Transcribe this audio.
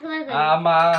তোমার কই? আমার